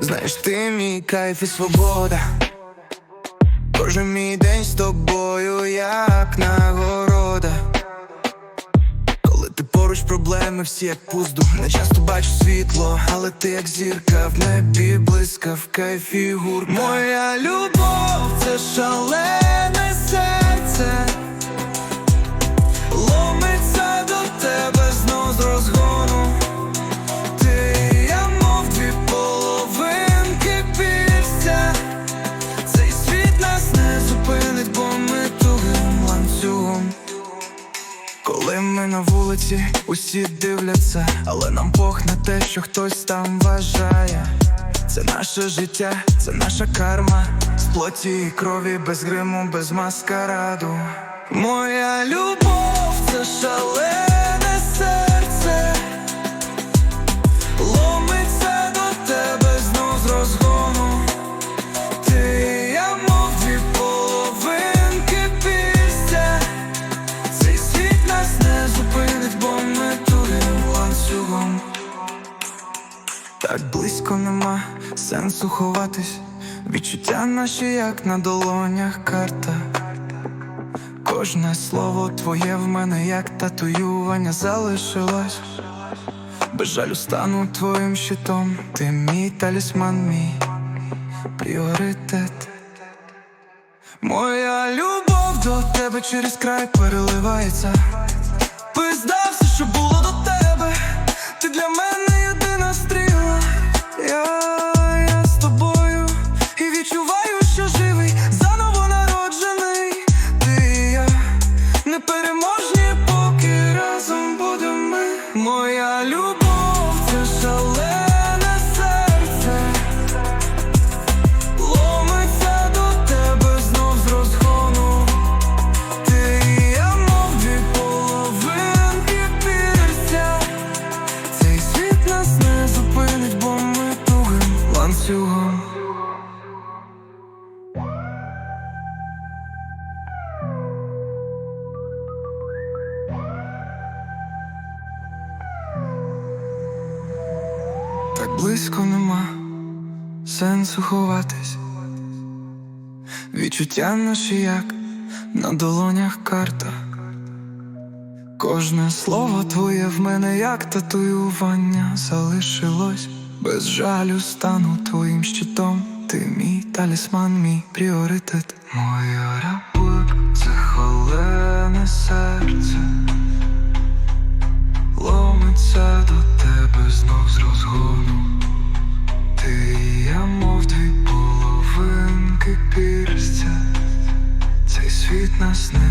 Знаєш, ти мій кайф і свобода. Кожен мій день з тобою, як нагорода. Коли ти поруч проблеми, всі як пузду Не часто бачу світло, але ти як зірка в небі, блискавка і фігурка Моя любов це шалене серце, На вулиці, усі дивляться, але нам Бог не те, що хтось там вважає. Це наше життя, це наша карма, з плоті і крові, без гриму, без маскараду. Моя Так близько нема сенсу ховатись. Відчуття наші, як на долонях карта. Кожне слово твоє в мене, як татуювання залишилось. Без жалю стану твоїм щитом. Ти мій талісман, мій пріоритет. Моя любов до тебе через край переливається. Пизда все, що було непереможні, Так близько нема сенсу ховатись. Відчуття наші як на долонях карта. Кожне слово твоє в мене як татуювання залишилось. Без жалю стану твоїм щитом. Ти мій талісман, мій пріоритет. Моя рабук це холене серце. Знов з розгону. Ти я мов дві половинки пірсця, Цей світ нас не